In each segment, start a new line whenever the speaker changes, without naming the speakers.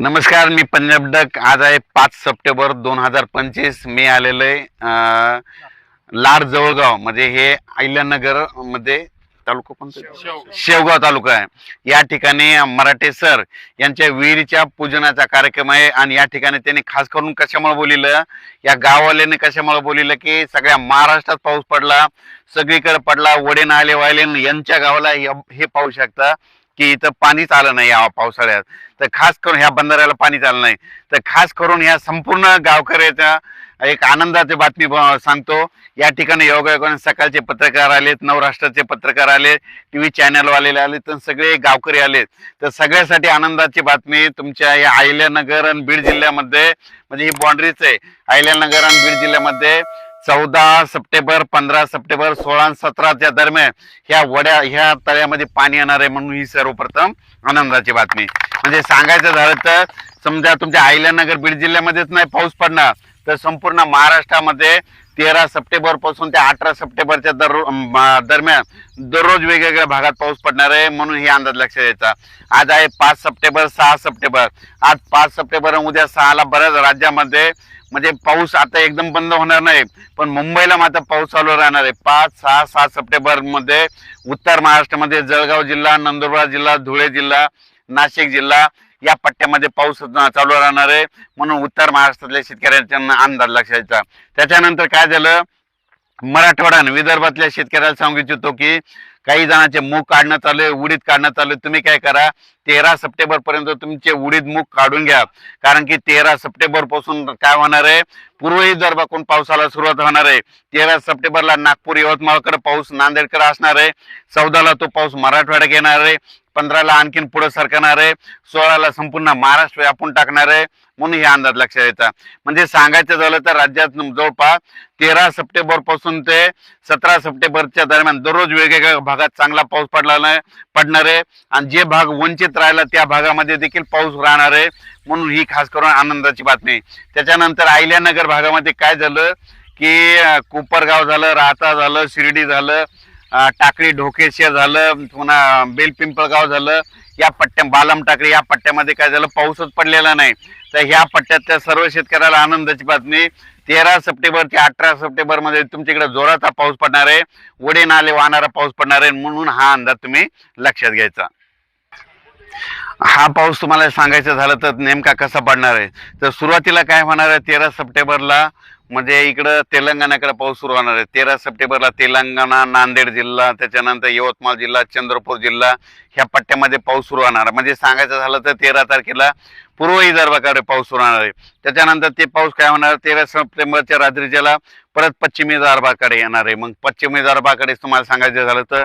नमस्कार मी पंजाब डक. आज आहे पाच सप्टेंबर दोन हजार पंचवीस. मी आलेलो आहे लाड जवळगाव. म्हणजे हे अहिल्यानगरमध्ये तालुका कोणता? शेवगाव. तालुका आहे. या ठिकाणी मराठे सर यांच्या विहिरीच्या पूजनाचा कार्यक्रम आहे आणि या ठिकाणी त्यांनी खास करून कशामुळे बोलिलं? या गाववाल्याने कशामुळे बोलिलं की सगळ्या महाराष्ट्रात पाऊस पडला सगळीकडे पडला वडे नाले वायले यांच्या गावाला हे पाहू शकता. की इथं पाणीच आलं नाही या पावसाळ्यात. तर खास करून ह्या बंधाऱ्याला पाणीच आलं नाही. तर खास करून ह्या संपूर्ण गावकऱ्याच्या एक आनंदाची बातमी सांगतो. या ठिकाणी योगायोगाने सकाळचे पत्रकार आलेत नवराष्ट्राचे पत्रकार आले टी व्ही चॅनलवाले आले तर सगळे गावकरी आलेत. तर सगळ्यासाठी आनंदाची बातमी तुमच्या या अहिल्यानगर आणि बीड जिल्ह्यामध्ये म्हणजे ही बाँड्रीच आहे. अहिल्यानगर आणि बीड जिल्ह्यामध्ये चौदा सप्टेंबर पंधरा सप्टेंबर सोळा सतराच्या दरम्यान ह्या वड्या ह्या तळ्यामध्ये पाणी येणार आहे म्हणून ही सर्वप्रथम आनंदाची बातमी. म्हणजे सांगायचं झालं तर समजा तुमच्या अहिल्यानगर बीड जिल्ह्यामध्येच नाही पाऊस पडणार तर संपूर्ण महाराष्ट्रामध्ये तेरा सप्टेंबरपासून ते अठरा सप्टेंबरच्या दर दरम्यान दररोज वेगवेगळ्या भागात पाऊस पडणार आहे म्हणून ही अंदाज लक्षात द्यायचा आज आहे पाच सप्टेंबर सहा सप्टेंबर. आज पाच सप्टेंबर उद्या सहाला बऱ्याच राज्यामध्ये म्हणजे पाऊस आता एकदम बंद होणार नाही पण मुंबईला मात्र पाऊस चालू राहणार आहे. पाच सहा सात सप्टेंबरमध्ये उत्तर महाराष्ट्रामध्ये जळगाव जिल्हा नंदुरबार जिल्हा धुळे जिल्हा नाशिक जिल्हा या पट्ट्यामध्ये पाऊस चालू राहणार आहे. म्हणून उत्तर महाराष्ट्रातल्या शेतकऱ्यांच्या अंदाज लक्षात त्याच्यानंतर काय झालं? मराठवाडा आणि विदर्भातल्या शेतकऱ्याला सांगू इच्छितो की काही जणांचे मूग काढण्यात आले उडीद काढण्यात आले तुम्ही काय करा तेरा सप्टेंबर पर्यंत तुमचे उडीद मूग काढून घ्या. कारण की तेरा सप्टेंबरपासून काय होणार आहे? पूर्व विदर्भाकडून पावसाला सुरुवात होणार आहे तेरा सप्टेंबरला नागपूर यवतमाळकडे पाऊस नांदेडकडे असणार आहे. चौदाला तो पाऊस मराठवाड्यात येणार आहे. पंधराला आणखीन पुढे सरकणार आहे सोळाला संपूर्ण महाराष्ट्र व्यापून टाकणार आहे म्हणून हे अंदाज लक्षात येतात म्हणजे सांगायचं झालं तर राज्यात जवळपास तेरा सप्टेंबरपासून ते सतरा सप्टेंबरच्या दरम्यान दररोज वेगवेगळ्या भागात चांगला पाऊस पडला नाही पडणार आहे. आणि जे भाग वंचित राहिला त्या भागामध्ये देखील पाऊस राहणार आहे म्हणून ही खास करून आनंदाची बातमी त्याच्यानंतर आयल्यानगर भागामध्ये काय झालं की कोपरगाव झालं राहता झालं शिर्डी झालं टाकळी ढोकेशिया झालं पुन्हा बेलपिंपळगाव झालं या पट्ट्या बालम टाकळी या पट्ट्यामध्ये काय झालं पाऊसच पडलेला नाही. तर ह्या पट्ट्यातल्या सर्व शेतकऱ्याला आनंदाची बातमी तेरा सप्टेंबर ते अठरा सप्टेंबरमध्ये तुमच्याकडे जोराचा पाऊस पडणार आहे वडे नाले वाहणारा पाऊस पडणार आहे म्हणून हा अंदाज तुम्ही लक्षात घ्यायचा. हा पाऊस तुम्हाला सांगायचं झालं तर नेमका कसा पडणार आहे? तर सुरुवातीला काय होणार आहे तेरा सप्टेंबरला म्हणजे इकडं तेलंगणाकडे पाऊस सुरू होणार आहे. तेरा सप्टेंबरला तेलंगणा नांदेड जिल्हा त्याच्यानंतर यवतमाळ जिल्हा चंद्रपूर जिल्हा ह्या पट्ट्यामध्ये पाऊस सुरू होणार म्हणजे सांगायचं झालं तर तेरा तारखेला पूर्व विदर्भाकडे पाऊस सुरू होणार आहे. त्याच्यानंतर ते पाऊस काय होणार तेरा सप्टेंबरच्या रात्रीच्याला परत पश्चिमी विदर्भाकडे येणार आहे. मग पश्चिमी विदर्भाकडे तुम्हाला सांगायचं झालं तर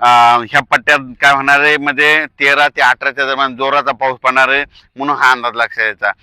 ह्या पट्ट्यात काय होणार आहे म्हणजे तेरा ते अठराच्या दरम्यान जोराचा पाऊस पडणार आहे म्हणून हा अंदाज लक्षात यायचा